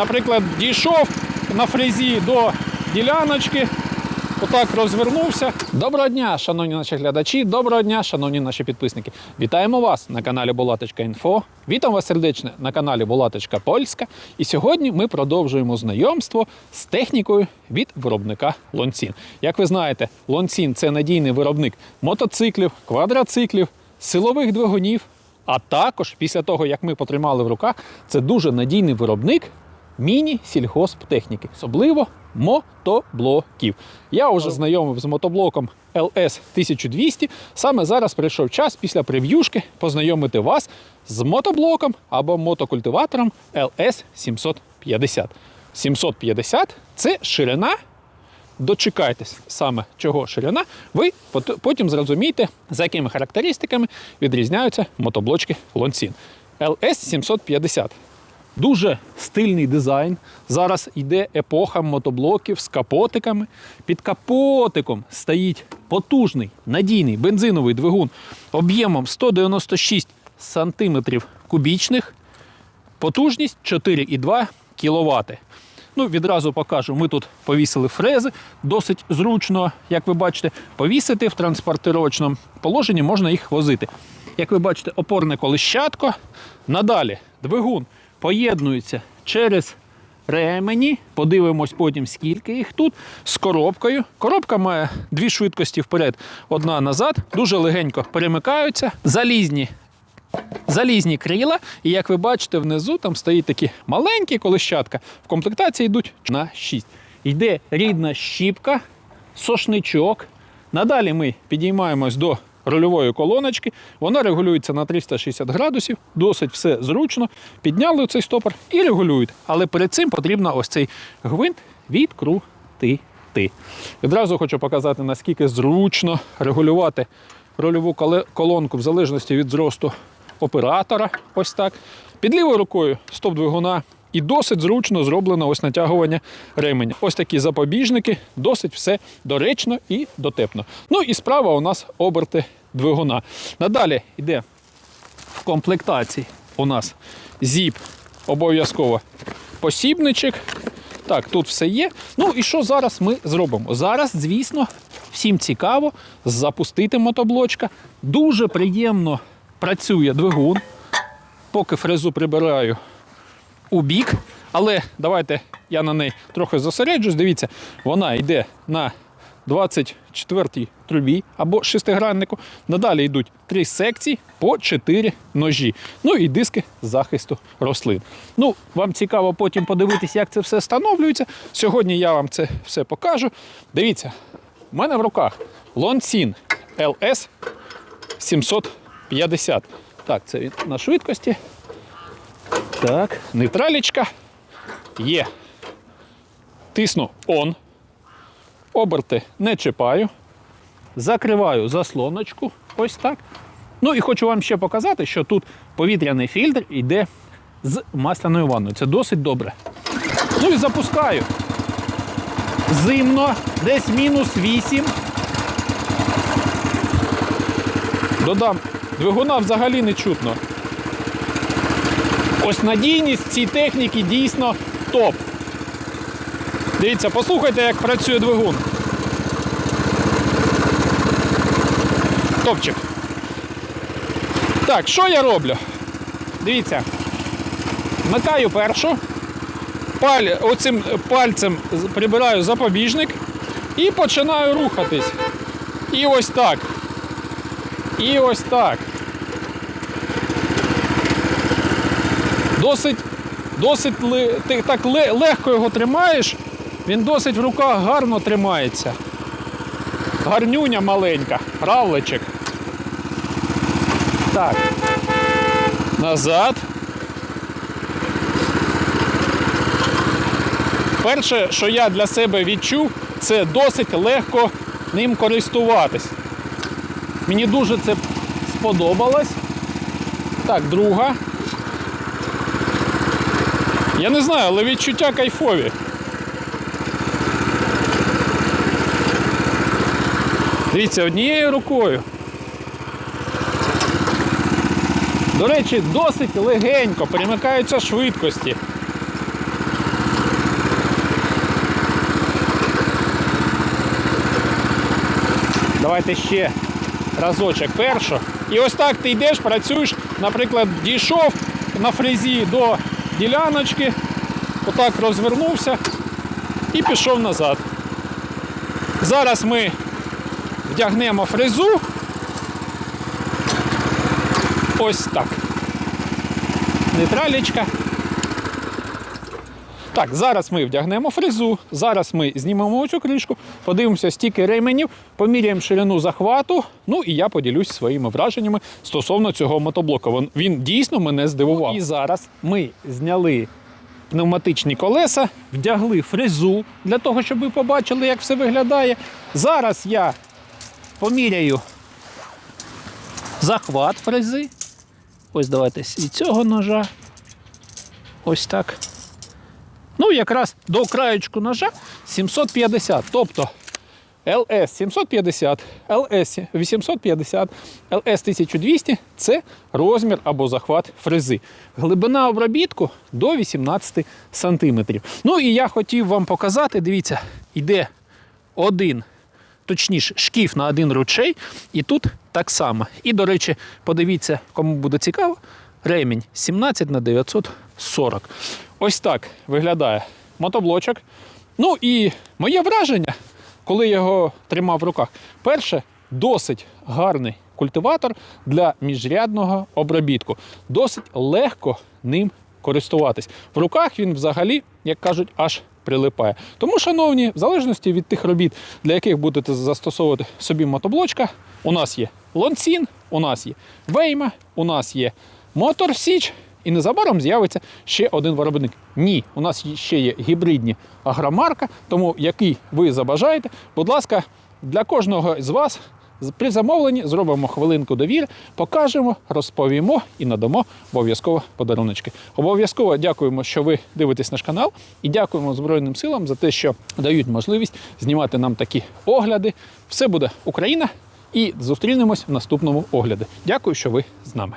наприклад, дійшов на фрезі до діляночки, отак розвернувся. Доброго дня, шановні наші глядачі, доброго дня, шановні наші підписники. Вітаємо вас на каналі Булаточка.Інфо. Вітам вас сердечно на каналі Булаточка Польська. І сьогодні ми продовжуємо знайомство з технікою від виробника Лонцін. Як ви знаєте, Лонцін це надійний виробник мотоциклів, квадроциклів, силових двигунів. А також після того, як ми потримали в руках, це дуже надійний виробник міні-сільгосптехніки, особливо мотоблоків. Я вже знайомив з мотоблоком LS 1200. Саме зараз прийшов час після прев'юшки познайомити вас з мотоблоком або мотокультиватором LS 750. 750 це ширина дочекайтесь саме чого ширина, ви потім зрозумієте, за якими характеристиками відрізняються мотоблочки Лонсін. LS 750. Дуже стильний дизайн. Зараз йде епоха мотоблоків з капотиками. Під капотиком стоїть потужний надійний бензиновий двигун об'ємом 196 сантиметрів кубічних, потужність 4,2 кВт. Ну, відразу покажу, ми тут повісили фрези, досить зручно, як ви бачите, повісити в транспортировочному положенні можна їх возити. Як ви бачите, опорне колищатко. Надалі двигун поєднується через ремені. Подивимось потім, скільки їх тут. З коробкою. Коробка має дві швидкості вперед, одна назад. Дуже легенько перемикаються. Залізні залізні крила, і як ви бачите, внизу там стоїть такі маленькі колищатка. В комплектації йдуть на 6. Йде рідна щіпка, сошничок. Надалі ми підіймаємось до рульової колоночки. Вона регулюється на 360 градусів, досить все зручно. Підняли цей стопор і регулюють. Але перед цим потрібно ось цей гвинт відкрутити. Відразу хочу показати, наскільки зручно регулювати рольову колонку в залежності від зросту оператора. Ось так. Під лівою рукою стоп двигуна. І досить зручно зроблено ось натягування ременя. Ось такі запобіжники, досить все доречно і дотепно. Ну і справа у нас оберти двигуна. Надалі йде в комплектації у нас зіп, обов'язково посібничок. Так, тут все є. Ну і що зараз ми зробимо? Зараз, звісно, всім цікаво запустити мотоблочка. Дуже приємно працює двигун. Поки фрезу прибираю у бік. Але давайте я на неї трохи зосереджусь. Дивіться, вона йде на 24-й трубі або шестиграннику. Надалі йдуть три секції по 4 ножі. Ну і диски захисту рослин. Ну, вам цікаво потім подивитися, як це все встановлюється. Сьогодні я вам це все покажу. Дивіться, в мене в руках Лонсін LS 750. Так, це він на швидкості. Так, нейтралічка є. Тисну on. Оберти не чіпаю. Закриваю заслоночку. Ось так. Ну і хочу вам ще показати, що тут повітряний фільтр йде з масляною ванною. Це досить добре. Ну і запускаю. Зимно, десь мінус 8. Додам, двигуна взагалі не чутно. Ось надійність цієї техніки дійсно топ. Дивіться, послухайте, як працює двигун. Топчик. Так, що я роблю? Дивіться. Вмикаю першу. Паль, оцим пальцем прибираю запобіжник і починаю рухатись. І ось так. І ось так. Досить, досить так легко його тримаєш, він досить в руках гарно тримається. Гарнюня маленька, равличик. Так. Назад. Перше, що я для себе відчув, це досить легко ним користуватись. Мені дуже це сподобалось. Так, друга. Я не знаю, але відчуття кайфові. Дивіться, однією рукою. До речі, досить легенько перемикаються швидкості. Давайте ще разочок першу. І ось так ти йдеш, працюєш, наприклад, дійшов на фрезі до діляночки, отак розвернувся і пішов назад. Зараз ми вдягнемо фрезу. Ось так. Нейтралічка. Так, зараз ми вдягнемо фрезу, зараз ми знімемо цю кришку, подивимося стільки ременів, поміряємо ширину захвату. Ну і я поділюсь своїми враженнями стосовно цього мотоблока. Він, дійсно мене здивував. І зараз ми зняли пневматичні колеса, вдягли фрезу для того, щоб ви побачили, як все виглядає. Зараз я поміряю захват фрези. Ось давайте від цього ножа. Ось так. Ну, якраз до краєчку ножа 750. Тобто LS 750, LS 850, LS 1200 це розмір або захват фрези. Глибина обробітку до 18 см. Ну і я хотів вам показати, дивіться, йде один, точніше, шкіф на один ручей, і тут так само. І, до речі, подивіться, кому буде цікаво, ремінь 17 на 940. Ось так виглядає мотоблочок. Ну і моє враження, коли я його тримав в руках, перше, досить гарний культиватор для міжрядного обробітку. Досить легко ним користуватись. В руках він взагалі, як кажуть, аж прилипає. Тому, шановні, в залежності від тих робіт, для яких будете застосовувати собі мотоблочка, у нас є лонцін, у нас є вейма, у нас є мотор Січ. І незабаром з'явиться ще один виробник. Ні, у нас ще є гібридні агромарка, тому який ви забажаєте, будь ласка, для кожного з вас при замовленні зробимо хвилинку довір, покажемо, розповімо і надамо обов'язково подаруночки. Обов'язково дякуємо, що ви дивитесь наш канал, і дякуємо Збройним силам за те, що дають можливість знімати нам такі огляди. Все буде Україна, і зустрінемось в наступному огляді. Дякую, що ви з нами.